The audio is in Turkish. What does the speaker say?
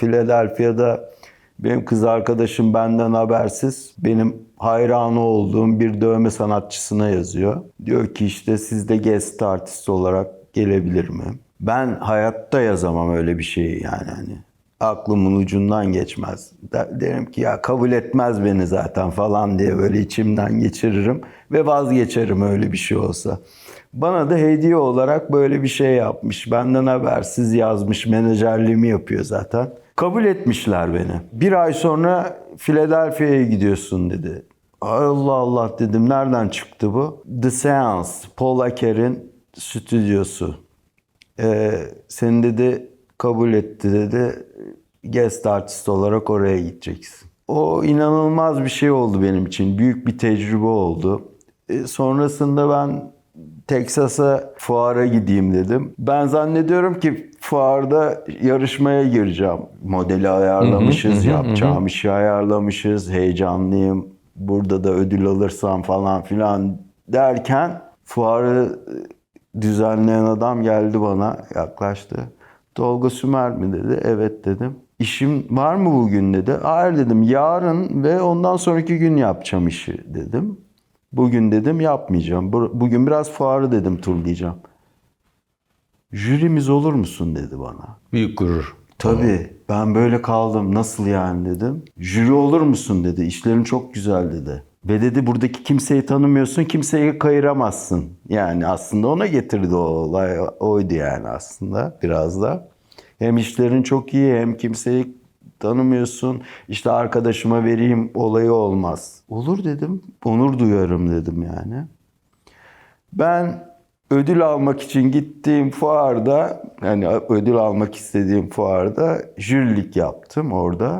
Philadelphia'da benim kız arkadaşım benden habersiz benim hayranı olduğum bir dövme sanatçısına yazıyor. Diyor ki işte siz de guest artist olarak gelebilir mi? Ben hayatta yazamam öyle bir şeyi yani hani. Aklımın ucundan geçmez. De- Derim ki ya kabul etmez beni zaten falan diye böyle içimden geçiririm ve vazgeçerim öyle bir şey olsa. Bana da hediye olarak böyle bir şey yapmış. Benden habersiz yazmış. Menajerliğimi yapıyor zaten. Kabul etmişler beni. Bir ay sonra Philadelphia'ya gidiyorsun dedi. Allah Allah dedim. Nereden çıktı bu? The Seance. Paul Aker'in stüdyosu. Ee, seni dedi kabul etti dedi. Guest artist olarak oraya gideceksin. O inanılmaz bir şey oldu benim için. Büyük bir tecrübe oldu. Ee, sonrasında ben Texas'a fuara gideyim dedim. Ben zannediyorum ki fuarda yarışmaya gireceğim. Modeli ayarlamışız, yapacağım işi ayarlamışız, heyecanlıyım. Burada da ödül alırsam falan filan derken fuarı düzenleyen adam geldi bana, yaklaştı. Tolga Sümer mi dedi? Evet dedim. İşim var mı bugün dedi. Hayır dedim. Yarın ve ondan sonraki gün yapacağım işi dedim. Bugün dedim yapmayacağım. Bu- Bugün biraz fuarı dedim turlayacağım. Jürimiz olur musun dedi bana. Büyük gurur. Tabii ben böyle kaldım. Nasıl yani dedim. Jüri olur musun dedi. İşlerin çok güzel dedi. Ve dedi buradaki kimseyi tanımıyorsun, kimseyi kayıramazsın. Yani aslında ona getirdi o olay. Oydu yani aslında biraz da. Hem işlerin çok iyi hem kimseyi tanımıyorsun. İşte arkadaşıma vereyim olayı olmaz. Olur dedim. Onur duyarım dedim yani. Ben ödül almak için gittiğim fuarda, yani ödül almak istediğim fuarda jürilik yaptım orada.